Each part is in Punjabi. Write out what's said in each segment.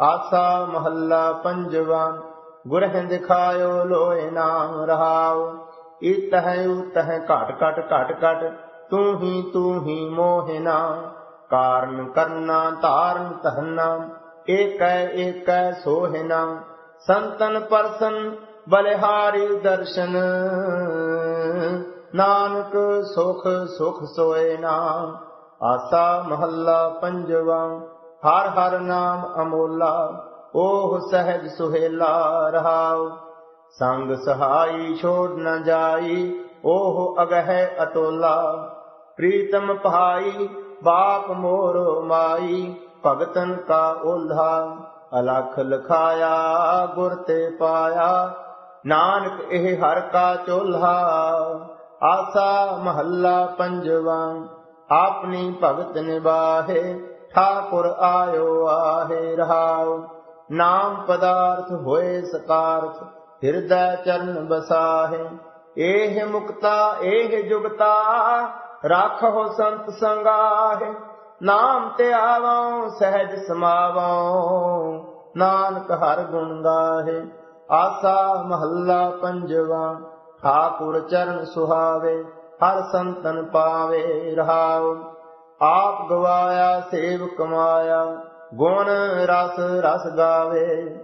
ਆਸਾ ਮਹੱਲਾ ਪੰਜਵਾ, ਗੁਰ ਹੈ ਦਿਖਾਇਓ ਲੋਏ ਨਾਮ ਰਹਾਉ ਇਤ ਹੈ ਉਤ ਹੈ ਘਟ ਘਟ ਘਟ ਘਟ, ਤੂੰ ਹੀ ਤੂੰ ਹੀ ਮੋਹਿਨਾ ਕਾਰਨ ਕਰਨਾ, ਧਾਰਨ ਧਰਨਾ, ਏਕੈ ਏਕੈ ਸੋਹਿਨਾ ਸੰਤਨ ਪਰਸਨ ਬਲਿਹਾਰੀ ਦਰਸ਼ਨ, ਨਾਨਕ ਸੁਖ ਸੁਖ ਸੋਏ ਨਾਮ। ਆਸਾ ਮਹੱਲਾ ਪੰਜਵਾ ਹਰ ਹਰ ਨਾਮ ਅਮੋਲਾ, ਓਹ ਸਹਿਜ ਸੁਹੇਲਾ ਰਹਾਉ। ਸੰਗ ਸਹਾਈ ਛੋੜ ਨ ਜਾਈ, ਓਹ ਅਗਹਿ ਅਤੋਲਾ ਪ੍ਰੀਤਮ ਭਾਈ, ਬਾਪ ਮੋਰ ਮਾਈ, ਭਗਤਨ ਕਾ ਓਲ੍ਹਾ। ਅਲਖ ਲਖਾਇਆ, ਗੁਰ ਤੇ ਪਾਇਆ। ਨਾਨਕ ਇਹ ਹਰ ਕਾ ਚੋਲਾ ਆਸਾ ਮਹੱਲਾ ਪੰਜਵਾ, ਆਪਣੀ ਭਗਤ ਨਿਵਾਹੇ ਠਾਕੁਰ ਆਇਓ, ਆਹੇ ਰਹਾਉ ਨਾਮ ਪਦਾਰਥ ਹੋਏ ਸਕਾਰਥ ਹਿਰਦੈ ਚਰਨ ਬਸਾਹੇ ਏਹ ਮੁਕਤਾ, ਏਹ ਜੁਗਤਾ ਰਾਖੋ ਸੰਤ ਸੰਗਾਹੇ। ਨਾਮ ਤੇ ਆਵਉ, ਸਹਿਜ ਸਮਾਵਾਂ ਨਾਨਕ ਹਰ ਗੁਣ ਗਾਹੇ। ਆਸਾ ਮਹੱਲਾ ਪੰਜਵਾ, ਠਾਕੁਰ ਚਰਨ ਸੁਹਾਵੇ। ਹਰ ਸੰਤਨ ਪਾਵੇ ਰਹਾਉ ਆਪ ਗਵਾਇਆ ਸੇਵ ਕਮਾਇਆ, ਗੁਣ ਰਸ ਰਸ ਗਾਵੇ।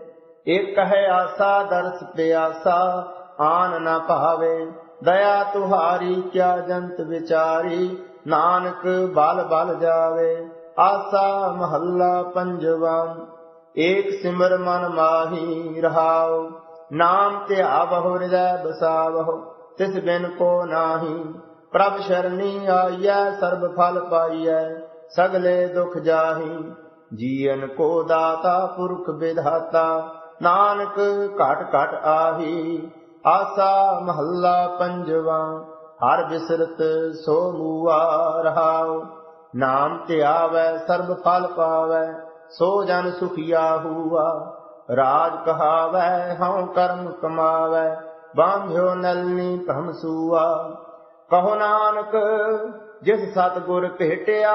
ਇਕ ਹੈ ਆਸਾ, ਦਰਸ ਪਿਆਸਾ, ਆਨ ਨਾ ਭਾਵੇ। ਦਇਆ ਤੁਹਾਰੀ, ਕਿਆ ਜੰਤ ਵਿਚਾਰੀ, ਨਾਨਕ ਬਲ ਬਲ ਜਾਵੇ। ਆਸਾ ਮਹੱਲਾ ਪੰਜਵਾ, ਏਕ ਸਿਮਰ ਮਨ ਮਾਹੀ ਰਹਾਉ। ਨਾਮ ਤੇ ਧਿਆਵਹੁ, ਹਿਰਦੈ ਬਸਾਵਹੁ, ਤਿਸ ਬਿਨ ਕੋ ਨਾਹੀ। ਪ੍ਰਭ ਸ਼ਰਣੀ ਆਈਐ, ਸਰਬ ਫਲ ਪਾਈਐ, ਸਗਲੇ ਦੁਖ ਜਾਹੀ। ਜੀਵਨ ਕੋ ਦਾਤਾ, ਪੁਰਖ ਵਿਧਾਤਾ, ਨਾਨਕ ਘਟ ਘਟ ਆਹੀ। ਆਸਾ ਮਹੱਲਾ ਪੰਜਵਾ, ਹਰ ਬਿਸਰਤ ਸੋ ਮੂਆ ਰਹਾਉ। ਨਾਮ ਧਿਆਵੈ, ਸਰਬ ਫਲ ਪਾਵੈ, ਸੋ ਜਨ ਸੁਖੀਆ ਹੁਆ। ਰਾਜ ਕਹਾਵੈ, ਹਉ ਕਰਮ ਕਮਾਵੈ ਬਾਂਧਿਓ ਨਲਨੀ ਭ੍ਰਮ ਸੂਆ। ਕਹੋ ਨਾਨਕ, ਜਿਸ ਸਤਗੁਰ ਭੇਟਿਆ,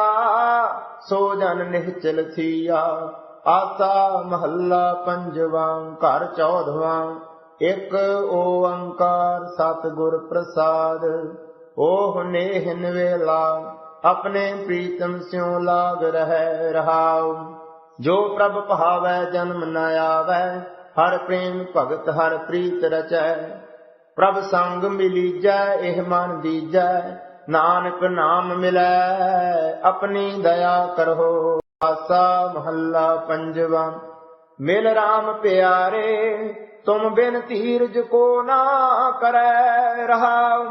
ਸੋ ਜਨ ਨਿਹਚਲ ਥੀਆ। ਆਸਾ ਮਹੱਲਾ ਪੰਜਵਾ, ਘਰ ਚੌਧਵਾ ਇੱਕ ਓੰਕਾਰ ਸਤਗੁਰ ਪ੍ਰਸਾਦ। ਓਹ ਨੇਹ ਨਿਵੇਲਾ ਆਪਣੇ ਪ੍ਰੀਤਮ ਸਿਉ ਲਾਗ ਰਹਿ ਰਹਾਉ। ਜੋ ਪ੍ਰਭ ਭਾਵੈ ਜਨਮ ਨ ਆਵੈ, ਹਰ ਪ੍ਰੇਮ ਭਗਤ ਹਰ ਪ੍ਰੀਤ ਰਚੈ। ਪ੍ਰਭ ਸੰਗ ਮਿਲੀਜੈ, ਇਹ ਮਨ ਦੀਜੈ, ਨਾਨਕ ਨਾਮ ਮਿਲੈ, ਆਪਣੀ ਦਇਆ ਕਰੋ। ਆਸਾ ਮਹੱਲਾ ਪੰਜਵਾ, ਮਿਲ ਰਾਮ ਪਿਆਰੇ, ਤੁਮ ਬਿਨ ਧੀਰਜ ਕੋ ਨਾ ਕਰੈ ਰਹਾਉ।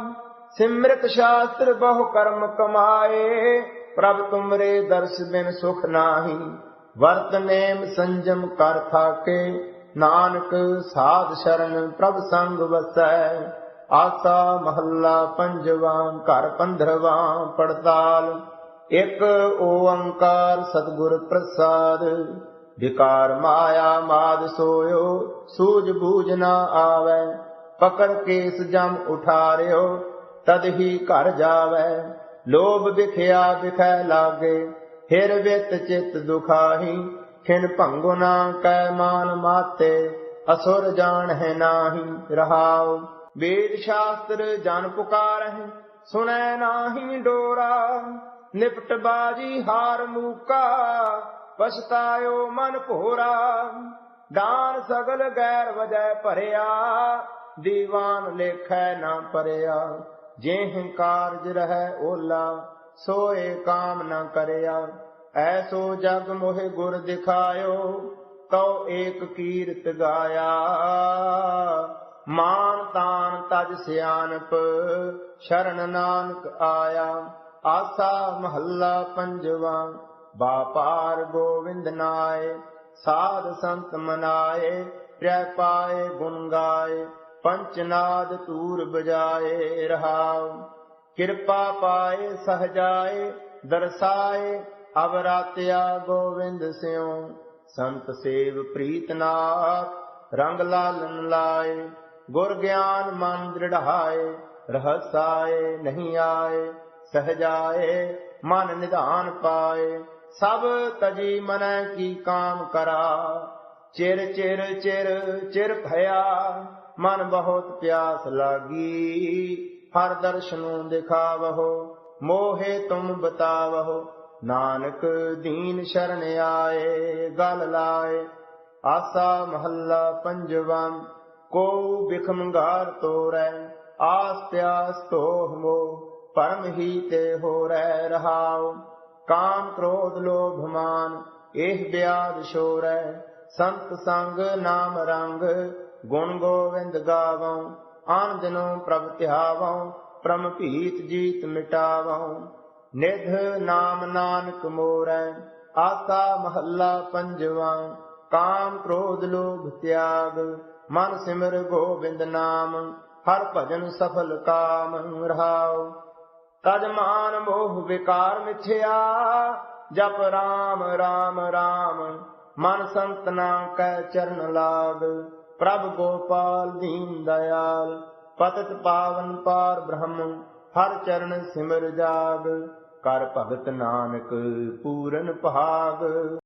ਸਿਮਰਤ ਸ਼ਾਸਤਰ ਬਹੁ ਕਰਮ ਕਮਾਏ, ਪ੍ਰਭ ਤੁਮਰੇ ਦਰਸ ਬਿਨ ਸੁਖ ਨਾਹੀ। ਵਰਤ ਨੇਮ ਸੰਜਮ ਕਰ ਥਾਕੇ ਨਾਨਕ ਸਾਧ ਸ਼ਰਨ ਪ੍ਰਭ ਸੰਗ ਵਸੈ। ਆਸਾ ਮਹੱਲਾ ਪੰਜਵਾ, ਘਰ ਪੰਧਰਵਾ ਪੜਤਾਲ। ਇੱਕ ਓੰਕਾਰ ਸਤਿਗੁਰ ਪ੍ਰਸਾਦ। ਵਿਕਾਰ ਮਾਇਆ ਮਾਦ ਸੋਇਓ, ਸੂਝ ਬੂਝ ਨਾ ਆਵੈ। ਪਕੜ ਕੇਸ ਜਮ ਉਠਾਰਿਓ, ਤਦ ਹੀ ਘਰ ਜਾਵੈ। ਲੋਭ ਵਿਖਿਆ ਵਿਖੈ ਲਾਗੇ, ਫਿਰ ਵਿਤ ਚਿਤ ਦੁਖਾਹੀ ਖਿਨ ਭੰਗੋ ਨਾ ਕੈ ਮਾਨ ਮਾਤੇ, ਅਸੁਰ ਜਾਣ ਹੈ ਨਾਹੀ ਰਹਾਉ। ਵੇਦ ਸ਼ਾਸਤਰ ਜਨ ਪੁਕਾਰਹਿ ਸੁਣੈ ਨਾਹੀ ਡੋਰਾ। ਨਿਪਟ ਬਾਜੀ ਹਾਰ ਮੂਕਾ, ਪਛਤਾਇਓ ਮਨ ਭੋਰਾ। ਦਾਨ ਸਗਲ ਗੈਰ ਵਜੈ ਭਰਿਆ, ਦੀਵਾਨ ਲੇਖੈ ਨਾ ਪਰਿਆ। ਜੇ ਕਾਰਜ ਰਹਿ ਓਲਾ, ਸੋਏ ਕਾਮ ਨਾ ਕਰਿਆ। ਐਸੋ ਜਗ ਮੋਹਿ ਗੁਰ ਦਿਖਾਇਓ, ਤਉ ਏਕ ਕੀਰਤ ਗਾਇਆ। ਮਾਨ ਤਾਨ ਤਜ ਸਿਆਨਪ, ਸ਼ਰਨ ਨਾਨਕ ਆਇਆ। ਆਸਾ ਮਹੱਲਾ ਪੰਜਵਾ ਬਾਪਾਰ ਗੋਵਿੰਦ ਨਾਏ, ਸਾਧ ਸੰਤ ਮਨਾਏ ਪ੍ਰਿਆ ਪਾਏ ਗੁਣ ਗਾਏ, ਪੰਚਨਾਦ ਤੂਰ ਬਜਾਏ ਰਹਾਉ। ਕਿਰਪਾ ਪਾਏ ਸਹਜਾਏ, ਦਰਸਾਏ ਅਵਰਾਤਿਆ ਗੋਵਿੰਦ ਸਿਉ, ਸੰਤ ਸੇਵ ਪ੍ਰੀਤ ਨਾਥ, ਰੰਗ ਲਾਲਨ ਲਾਏ, ਗੁਰ ਗਿਆਨ ਮਨ ਦ੍ਰਿੜਾਏ ਰਹਸਾਏ ਨਹੀਂ ਆਏ, ਸਹਜਾਏ ਮਨ ਨਿਧਾਨ ਪਾਏ, ਸਭ ਤਜੀ ਮਨੈ ਕੀ ਕਾਮ ਕਰਾ, ਚਿਰ ਚਿਰ ਚਿਰ ਚਿਰ ਭਇਆ, ਮਨ ਬਹੁਤ ਪਿਆਸ ਲਾਗੀ, ਹਰ ਦਰਸ਼ਨੋਂ ਦਿਖਾਵਹੋ, ਮੋਹੇ ਤੁਮ ਬਤਾਵਹੋ ਨਾਨਕ ਦੀਨ ਸ਼ਰਨ ਆਏ, ਗਲ ਲਾਏ। ਆਸਾ ਮਹੱਲਾ ਪੰਜਵਾਂ ਕੋ ਬਿਖਮਗਾਰ ਤੋਰੈ, ਆਸ ਪਿਆਸ ਤੋਹ ਮੋ, ਪਰਮ ਹੀ ਤੇ ਹੋ ਰਹਿ ਰਹਾਉ। ਕਾਮ ਕ੍ਰੋਧ ਲੋਭ ਮਾਨ, ਇਹ ਬਿਆਦ ਸ਼ੋਰੈ ਸੰਤ ਸੰਗ ਨਾਮ ਰੰਗ, ਗੁਣ ਗੋਵਿੰਦ ਗਾਵਉ। ਆਨ ਦਿਨੋ ਪ੍ਰਭ ਧਿਆਵਉ, ਪ੍ਰਮ ਭੀਤ ਜੀਤ ਮਿਟਾਵਉ। ਨਿਧ ਨਾਮ ਨਾਨਕ ਮੋਰੈ, ਆਸਾ ਮਹੱਲਾ ਪੰਜਵਾਂ, ਕਾਮ ਕ੍ਰੋਧ ਲੋਭ ਤਿਆਗ, ਮਨ ਸਿਮਰ ਗੋਬਿੰਦ ਨਾਮ, ਹਰ ਭਜਨ ਸਫਲ ਕਾਮ ਰਹਾਉ। ਤਜ ਮਾਨ ਮੋਹ ਵਿਕਾਰ ਮਿਥਿਆ, ਜਪ ਰਾਮ ਰਾਮ ਰਾਮ, ਮਨ ਸੰਤਨਾ ਕੈ ਚਰਨ ਲਾਗ, ਪ੍ਰਭ ਗੋਪਾਲ ਦੀਨ ਦਇਆਲ, ਪਤਿਤ ਪਾਵਨ ਪਾਰ ਬ੍ਰਹਮ, ਹਰ ਚਰਨ ਸਿਮਰ ਜਾਗ। ਕਰ ਭਗਤ ਨਾਨਕ ਪੂਰਨ ਭਾਗ।